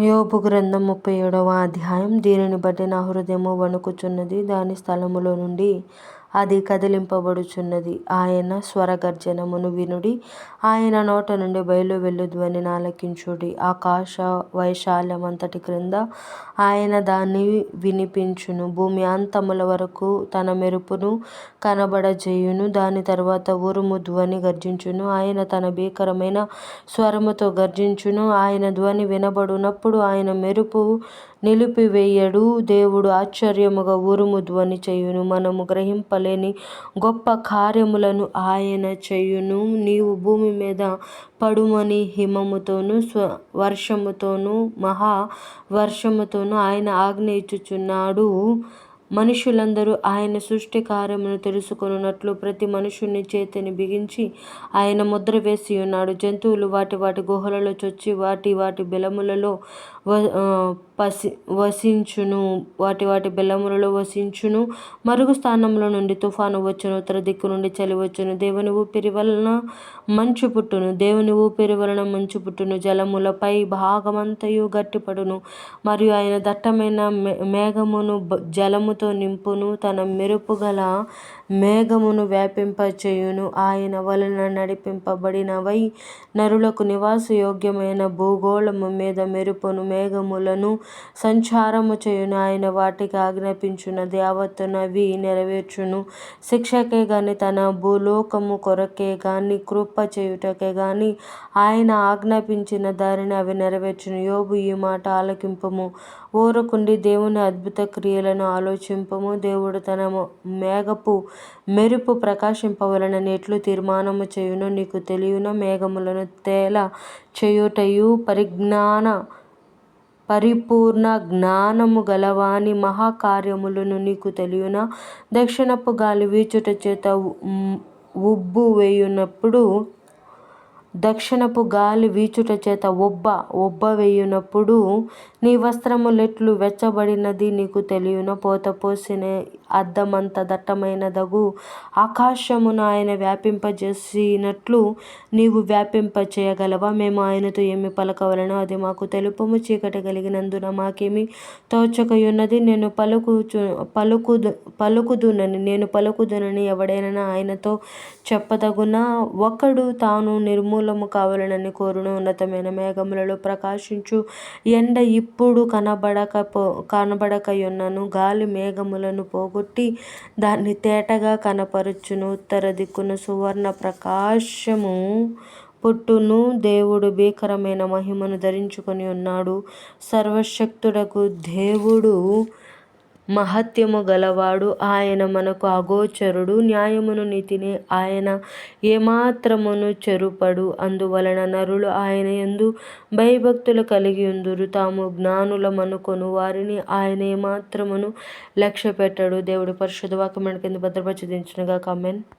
యోబు గ్రంథం ముప్పై ఏడవ అధ్యాయం. దీనిని బట్టి నా హృదయము వణుకుచున్నది. దాని స్థలములో నుండి అది కదిలింపబడుచున్నది. ఆయన స్వరగర్జనమును వినుడి ఆయన నోట నుండి బయలు వెళ్ళు ధ్వనిని ఆలకించుడి ఆకాశ వైశాల్యమంతటి క్రింద ఆయన దాన్ని వినిపించును. భూమి అంతముల వరకు తన మెరుపును కనబడజేయును. దాని తర్వాత ఉరుము ధ్వని గర్జించును. ఆయన తన భీకరమైన స్వరముతో గర్జించును. ఆయన ధ్వని వినబడునప్పుడు ఆయన మెరుపు నిలిపివేయడు. దేవుడు ఆశ్చర్యముగా ఉరుము ధ్వని చేయును. మనము గ్రహింపలేని గొప్ప కార్యములను ఆయన చేయును. నీవు భూమి మీద పడుమని హిమముతోను స్వ వర్షముతోను మహా వర్షముతోను ఆయన ఆజ్ఞ ఇచ్చుచున్నాడు. మనుషులందరూ ఆయన సృష్టి కార్యమును తెలుసుకొనున్నట్లు ప్రతి మనుషుని చేతిని బిగించి ఆయన ముద్ర వేసి ఉన్నాడు. జంతువులు వాటి వాటి గుహలలో చొచ్చి వాటి వాటి బెలములలో పసి వసించును. వాటి వాటి బెల్లములలో వసించును. మరుగు స్థానంలో నుండి తుఫాను వచ్చును. ఉత్తర దిక్కు నుండి చలి వచ్చును. దేవుని ఊపిరి వలన మంచు పుట్టును. దేవుని ఊపిరి వలన మంచు పుట్టును. జలములపై భాగమంతయు గట్టిపడును. మరియు ఆయన దట్టమైన మేఘమును జలముతో నింపును. తన మెరుపు గల మేఘమును వ్యాపింపచేయును. ఆయన వలన నడిపింపబడినవై నరులకు నివాస యోగ్యమైన భూగోళము మీద మెరుపును మేఘములను సంచారము చేయును. ఆయన వాటికి ఆజ్ఞాపించున. యావత్తునవి నెరవేర్చును. శిక్షకే గాని తన భూలోకము కొరకే గాని కృప చేయుటకే గాని ఆయన ఆజ్ఞాపించిన దారిని అవి నెరవేర్చును. యోబు ఈ మాట ఆలకింపము. ఊరకుండి దేవుని అద్భుత క్రియలను ఆలోచింపము. దేవుడు తన మేఘపు మెరుపు ప్రకాశింపవలనని ఎట్లు తీర్మానము చేయునో. నీకు తెలియను మేఘములను తేల చేయుటయు పరిజ్ఞాన పరిపూర్ణ జ్ఞానము గలవాని మహాకార్యములను నీకు తెలియన? దక్షిణపు గాలి వీచుట చేత ఉబ్బు వేయునప్పుడు దక్షిణపు గాలి వీచుట చేత ఒబ్బ ఒబ్బ వేయునప్పుడు నీ వస్త్రములెట్లు వెచ్చబడినది నీకు తెలియన? పోత పోసిన అద్దమంత దట్టమైనదగు. ఆకాశమును ఆయన వ్యాపింపజేసినట్లు నీవు వ్యాపింప చేయగలవా మేము ఆయనతో ఏమి పలకవలనో? అది మాకు తెలుపము. చీకటి కలిగినందున మాకేమి తోచకయున్నది? నేను పలుకుచు పలుకుదు పలుకుదునని నేను పలుకుదునని ఎవడైనా ఆయనతో చెప్పదగున? ఒకడు తాను నిర్మూలము కావాలనని కోరును. ఉన్నతమైన మేఘములలో ప్రకాశించు ఎండ ఇప్పుడు కనబడకపో కనబడకయున్నను. గాలి మేఘములను పోగు పోగొట్టి దాన్ని తేటగా కనపరుచును. ఉత్తర దిక్కున సువర్ణ ప్రకాశము పుట్టును దేవుడు భీకరమైన మహిమను ధరించుకొని ఉన్నాడు. సర్వశక్తుడకు దేవుడు మహత్యము గలవాడు. ఆయన మనకు అగోచరుడు. న్యాయమును నీతిని ఆయన ఏమాత్రమును చెరుపడు. అందువలన నరులు ఆయన యందు భయభక్తులు కలిగి ఉందురు. తాము జ్ఞానులమనుకొను వారిని ఆయన ఏమాత్రమును లక్ష్యపెట్టడు. దేవుడు పరిశుద్ధ వాక్యం కింద భద్రపరిచి దించునుగా కమెన్